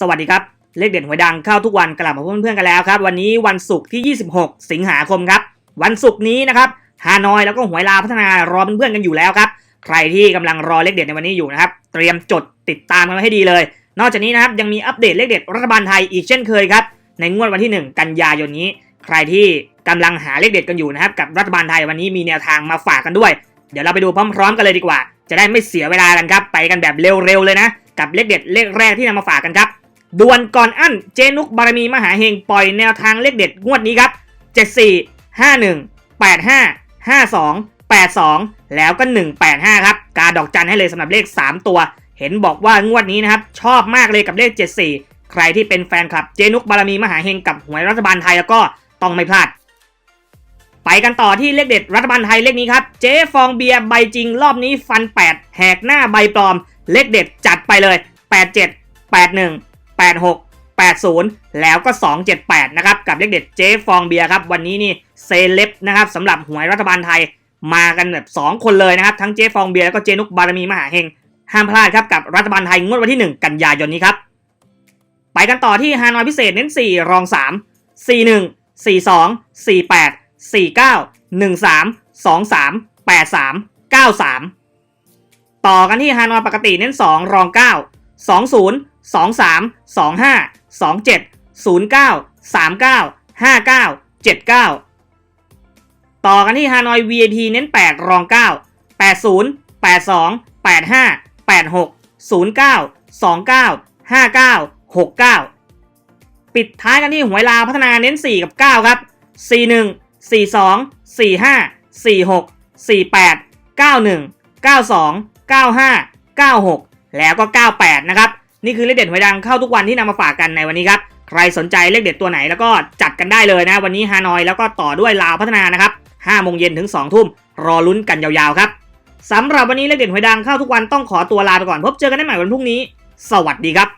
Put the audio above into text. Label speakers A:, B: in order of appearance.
A: สวัสดีครับ เลขเด่นหวยดังเข้าทุกวันกลับมาพบเพื่อนๆกันแล้วครับ วันนี้วันศุกร์ที่ 26 สิงหาคมครับ วันศุกร์นี้นะครับฮานอยแล้วก็หวยลาวพัฒนารอเพื่อนๆกันอยู่แล้วครับ ใครที่กำลังรอเลขเด็ดในวันนี้อยู่นะครับ เตรียมจดติดตามกันไว้ให้ดีเลย นอกจากนี้นะครับยังมีอัปเดตเลขเด็ดรัฐบาลไทยอีกเช่นเคยครับ ในงวดวันที่ 1 กันยายนนี้ ใครที่กำลังหาเลขเด็ดกันอยู่นะครับกับรัฐบาลไทยวันนี้มีแนวทางมาฝากกันด้วย เดี๋ยวเราไปดูพร้อม ๆ กันเลยดีกว่า จะได้ไม่เสียเวลากันครับ ไปกันแบบเร็วๆเลยนะ กับเลขเด็ดเลขแรกที่นำมาฝากกันครับด่วนก่อนอั้นเจนุกบารมีมหาเฮงปล่อยแนวทางเลขเด็ดงวดนี้ครับ 74 51 85 52 82 แล้วก็ 185 ครับกาดอกจันให้เลยสำหรับเลข 3 ตัว เห็นบอกว่างวดนี้นะครับ ชอบมากเลยกับเลข 74 ใครที่เป็นแฟนคลับเจนุกบารมีมหาเฮงกับหวยรัฐบาลไทยแล้วก็ต้องไม่พลาด ไปกันต่อที่เลขเด็ดรัฐบาลไทยเลขนี้ครับ เจ๊ฟองเบียร์ใบจริงรอบนี้ฟัน 8 แหกหน้าใบปลอม เลขเด็ดจัดไปเลย 87 81 86 80 แล้วก็ 278 นะครับ กับเลขเด็ดเจ๊ฟองเบียร์ครับ วันนี้นี่เซเลบนะครับสำหรับหวยรัฐบาลไทยมากันแบบ 2 คนเลยนะครับ ทั้งเจ๊ฟองเบียร์แล้วก็เจนุกบารมีมหาเฮงห้ามพลาดครับกับรัฐบาลไทยงวดวันที่ 1 กันยายนนี้ครับ ไปกันต่อที่ฮานอยพิเศษเน้น 4 รอง 3 41 42 48 49 13 23 83 93 ต่อกันที่ฮานอยปกติเน้น 2 รอง 9 20 23 25 27 09 39 59 79 ต่อกันที่ฮานอย VIP เน้น 8 รอง 9 80 82 85 86 09 29 59 69 ปิดท้ายกันที่หวยลาวพัฒนาเน้น 4 กับ 9 ครับ 41 42 45 46 48 91 92 95 96 แล้วก็ 98 นะครับ นี่คือเลขเด็ดหวยดังเข้าทุกวันที่นำมาฝากกันในวันนี้ครับ ใครสนใจเลขเด็ดตัวไหนแล้วก็จัดกันได้เลยนะ วันนี้ฮานอยแล้วก็ต่อด้วยลาวพัฒนานะครับ5โมงเย็นถึง 2 ทุ่ม รอลุ้นกันยาวๆครับสำหรับวันนี้เลขเด็ดหวยดังเข้าทุกวันต้องขอตัวลาไปก่อนพบเจอกันได้ใหม่วันพรุ่งนี้ สวัสดีครับ